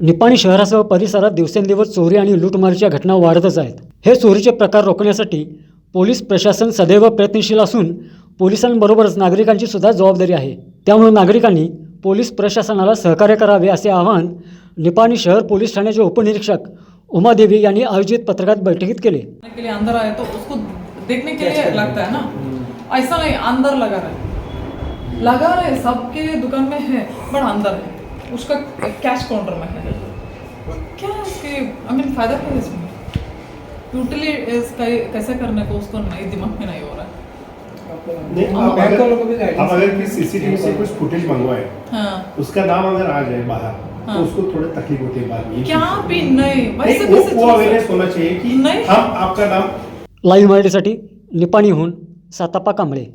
निपाणी शहरासह परिसरात दिवसेंदिवस चोरी आणि लूटमारीच्या घटना वाढतच आहेत. हे चोरीचे प्रकार रोखण्यासाठी पोलीस प्रशासन सदैव प्रयत्नशील असून पोलिसांबरोबरच नागरिकांची सुद्धा जबाबदारी आहे. त्यामुळे नागरिकांनी पोलीस प्रशासनाला सहकार्य करावे असे आवाहन निपाणी शहर पोलीस ठाण्याचे उपनिरीक्षक उमादेवी यांनी आयोजित पत्रकार बैठकीत केले. अंदर आए तो उसको देखने के लिए लगता है ना? ऐसा नहीं अंदर लगा रहे. लगा रहे सबके दुकान में है बट अंदर है उसका कैश काउंटर में है क्या है उसके आई मीन फायदा क्या है इसमें यूटिलिटीज कैसे करने को उसको नहीं दिमाग में नहीं हो रहा है भी अगर किसी सीसीटीवी से कुछ फुटेज मंगवाए हाँ उसका नाम अगर आ जाए बाहर हाँ। तो उसको थोड़ी तकलीफ होती है बाद में क्या। भी नहीं वैसे नहीं, वो कैसे वो चल अवेयरनेस सकता? होना चाहिए कि नहीं। हम आपका नाम लाईव्ह मराठीसाठी निपाणीहून सातापा कांबळे